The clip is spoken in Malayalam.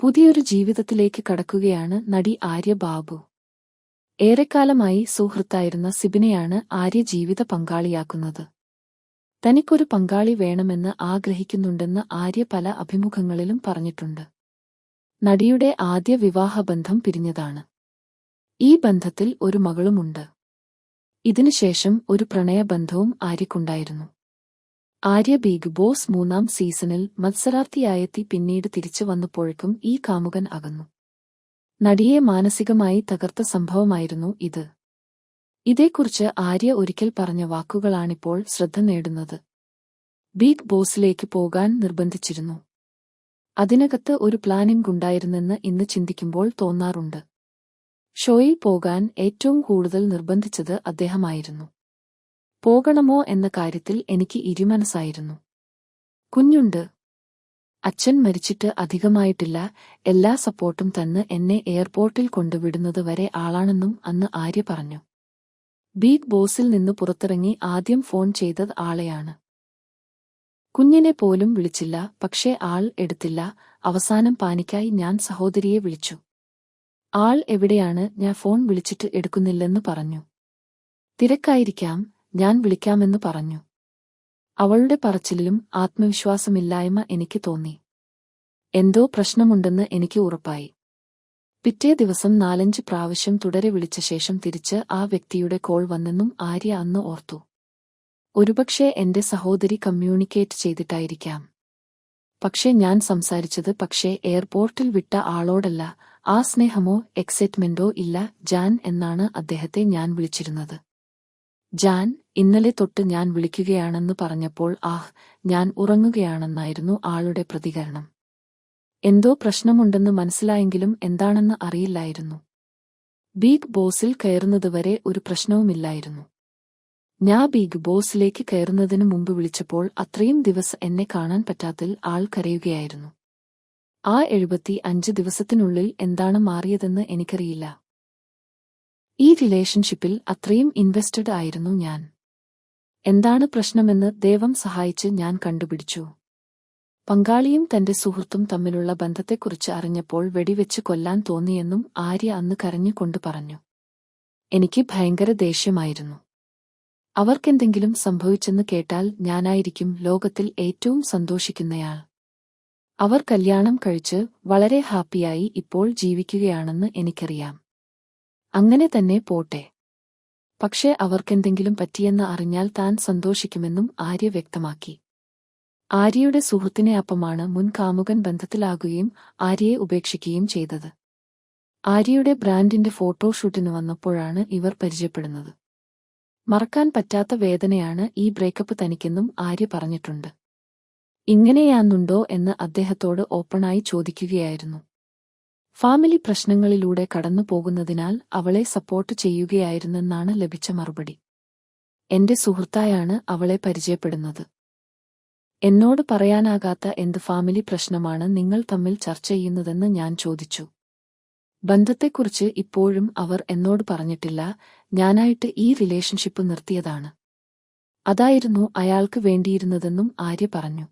പുതിയൊരു ജീവിതത്തിലേക്ക് കടക്കുകയാണ് നടി ആര്യ ബാബു. ഏറെക്കാലമായി സുഹൃത്തായിരുന്ന സിബിനെയാണ് ആര്യ ജീവിത പങ്കാളിയാക്കുന്നത്. തനിക്കൊരു പങ്കാളി വേണമെന്ന് ആഗ്രഹിക്കുന്നുണ്ടെന്ന് ആര്യ പല അഭിമുഖങ്ങളിലും പറഞ്ഞിട്ടുണ്ട്. നടിയുടെ ആദ്യ വിവാഹബന്ധം പിരിഞ്ഞതാണ്. ഈ ബന്ധത്തിൽ ഒരു മകളുമുണ്ട്. ഇതിനുശേഷം ഒരു പ്രണയബന്ധവും ആര്യക്കുണ്ടായിരുന്നു. ആര്യ ബിഗ് ബോസ് മൂന്നാം സീസണിൽ മത്സരാർത്ഥിയായെത്തി പിന്നീട് തിരിച്ചു വന്നപ്പോഴേക്കും ഈ കാമുകൻ അകന്നു. നടിയെ മാനസികമായി തകർത്ത സംഭവമായിരുന്നു ഇത്. ഇതേക്കുറിച്ച് ആര്യ ഒരിക്കൽ പറഞ്ഞ വാക്കുകളാണിപ്പോൾ ശ്രദ്ധ നേടുന്നത്. ബിഗ് ബോസിലേക്ക് പോകാൻ നിർബന്ധിച്ചിരുന്നു. അതിനകത്ത് ഒരു പ്ലാനിംഗ് ഉണ്ടായിരുന്നെന്ന് ഇന്ന് ചിന്തിക്കുമ്പോൾ തോന്നാറുണ്ട്. ഷോയിൽ പോകാൻ ഏറ്റവും കൂടുതൽ നിർബന്ധിച്ചത് അദ്ദേഹമായിരുന്നു. പോകണമോ എന്ന കാര്യത്തിൽ എനിക്ക് ഇരുമനസ്സായിരുന്നു. കുഞ്ഞുണ്ട്. അച്ഛൻ മരിച്ചിട്ട് അധികമായിട്ടില്ല. എല്ലാ സപ്പോർട്ടും തന്ന് എന്നെ എയർപോർട്ടിൽ കൊണ്ടുവിടുന്നത് വരെ ആളാണെന്നും അന്ന് ആര്യ പറഞ്ഞു. ബിഗ് ബോസിൽ നിന്ന് പുറത്തിറങ്ങി ആദ്യം ഫോൺ ചെയ്തത് ആളെയാണ്. കുഞ്ഞിനെ പോലും വിളിച്ചില്ല. പക്ഷേ ആൾ എടുത്തില്ല. അവസാനം പാനിക്കായി ഞാൻ സഹോദരിയെ വിളിച്ചു. ആൾ എവിടെയാണ്? ഞാൻ ഫോൺ വിളിച്ചിട്ട് എടുക്കുന്നില്ലെന്ന് പറഞ്ഞു. തിരക്കായിരിക്കാം. ഞാൻ വിളിക്കാമെന്ന് പറഞ്ഞു. അവളുടെ പറച്ചിലും ആത്മവിശ്വാസമില്ലായ്മ എനിക്ക് തോന്നി. എന്തോ പ്രശ്നമുണ്ടെന്ന് എനിക്ക് ഉറപ്പായി. പിറ്റേ ദിവസം നാലഞ്ച് പ്രാവശ്യം തുടരെ വിളിച്ച ശേഷം തിരിച്ച് ആ വ്യക്തിയുടെ കോൾ വന്നെന്നും ആര്യ അന്ന് ഓർത്തു. ഒരുപക്ഷെ എന്റെ സഹോദരി കമ്മ്യൂണിക്കേറ്റ് ചെയ്തിട്ടായിരിക്കാം. പക്ഷേ ഞാൻ സംസാരിച്ചത് പക്ഷേ എയർപോർട്ടിൽ വിട്ട ആളോടല്ല ആ സ്നേഹമോ എക്സൈറ്റ്മെന്റോ ഇല്ല ജാൻ എന്നാണ് അദ്ദേഹത്തെ ഞാൻ വിളിച്ചിരുന്നത്. ജാൻ ഇന്നലെ തൊട്ട് ഞാൻ വിളിക്കുകയാണെന്ന് പറഞ്ഞപ്പോൾ ആഹ് ഞാൻ ഉറങ്ങുകയാണെന്നായിരുന്നു ആളുടെ പ്രതികരണം. എന്തോ പ്രശ്നമുണ്ടെന്ന് മനസ്സിലായെങ്കിലും എന്താണെന്ന് അറിയില്ലായിരുന്നു. ബിഗ് ബോസിൽ കയറുന്നതുവരെ ഒരു പ്രശ്നവുമില്ലായിരുന്നു. ഞാൻ ബിഗ് ബോസിലേക്ക് കയറുന്നതിനു മുമ്പ് വിളിച്ചപ്പോൾ അത്രയും ദിവസം എന്നെ കാണാൻ പറ്റാത്തിൽ ആൾ കരയുകയായിരുന്നു. ആ എഴുപത്തി അഞ്ച് ദിവസത്തിനുള്ളിൽ എന്താണ് മാറിയതെന്ന് എനിക്കറിയില്ല. ഈ റിലേഷൻഷിപ്പിൽ അത്രയും ഇൻവെസ്റ്റഡ് ആയിരുന്നു ഞാൻ. എന്താണ് പ്രശ്നമെന്ന് ദൈവം സഹായിച്ച് ഞാൻ കണ്ടുപിടിച്ചു. പങ്കാളിയും തന്റെ സുഹൃത്തും തമ്മിലുള്ള ബന്ധത്തെക്കുറിച്ച് അറിഞ്ഞപ്പോൾ വെടിവെച്ച് കൊല്ലാൻ തോന്നിയെന്നും ആര്യ അന്ന് കരഞ്ഞുകൊണ്ട് പറഞ്ഞു. എനിക്ക് ഭയങ്കര ദേഷ്യമായിരുന്നു. അവർക്കെന്തെങ്കിലും സംഭവിച്ചെന്ന് കേട്ടാൽ ഞാനായിരിക്കും ലോകത്തിൽ ഏറ്റവും സന്തോഷിക്കുന്നയാൾ. അവർ കല്യാണം കഴിച്ച് വളരെ ഹാപ്പിയായി ഇപ്പോൾ ജീവിക്കുകയാണെന്ന് എനിക്കറിയാം. അങ്ങനെ തന്നെ പോട്ടെ. പക്ഷേ അവർക്കെന്തെങ്കിലും പറ്റിയെന്ന് അറിഞ്ഞാൽ താൻ സന്തോഷിക്കുമെന്നും ആര്യ വ്യക്തമാക്കി. ആര്യയുടെ സുഹൃത്തിനെ അപ്പമാണ് മുൻ കാമുകൻ ബന്ധത്തിലാകുകയും ആര്യയെ ഉപേക്ഷിക്കുകയും ചെയ്തത്. ആര്യയുടെ ബ്രാൻഡിന്റെ ഫോട്ടോഷൂട്ടിന് വന്നപ്പോഴാണ് ഇവർ പരിചയപ്പെടുന്നത്. മറക്കാൻ പറ്റാത്ത വേദനയാണ് ഈ ബ്രേക്കപ്പ് തനിക്കെന്നും ആര്യ പറഞ്ഞിട്ടുണ്ട്. ഇങ്ങനെയാന്നുണ്ടോ എന്ന് അദ്ദേഹത്തോട് ഓപ്പണായി ചോദിക്കുകയായിരുന്നു. ഫാമിലി പ്രശ്നങ്ങളിലൂടെ കടന്നു പോകുന്നതിനാൽ അവളെ സപ്പോർട്ട് ചെയ്യുകയായിരുന്നെന്നാണ് ലഭിച്ച മറുപടി. എന്റെ സുഹൃത്തായാണ് അവളെ പരിചയപ്പെടുന്നത്. എന്നോട് പറയാനാകാത്ത എന്ത് ഫാമിലി പ്രശ്നമാണ് നിങ്ങൾ തമ്മിൽ ചർച്ച ചെയ്യുന്നതെന്ന് ഞാൻ ചോദിച്ചു. ബന്ധത്തെക്കുറിച്ച് ഇപ്പോഴും അവർ എന്നോട് പറഞ്ഞിട്ടില്ല ഞാനായിട്ട് ഈ റിലേഷൻഷിപ്പ് നിർത്തിയതാണ്. അതായിരുന്നു അയാൾക്ക് വേണ്ടിയിരുന്നതെന്നും ആര്യ പറഞ്ഞു.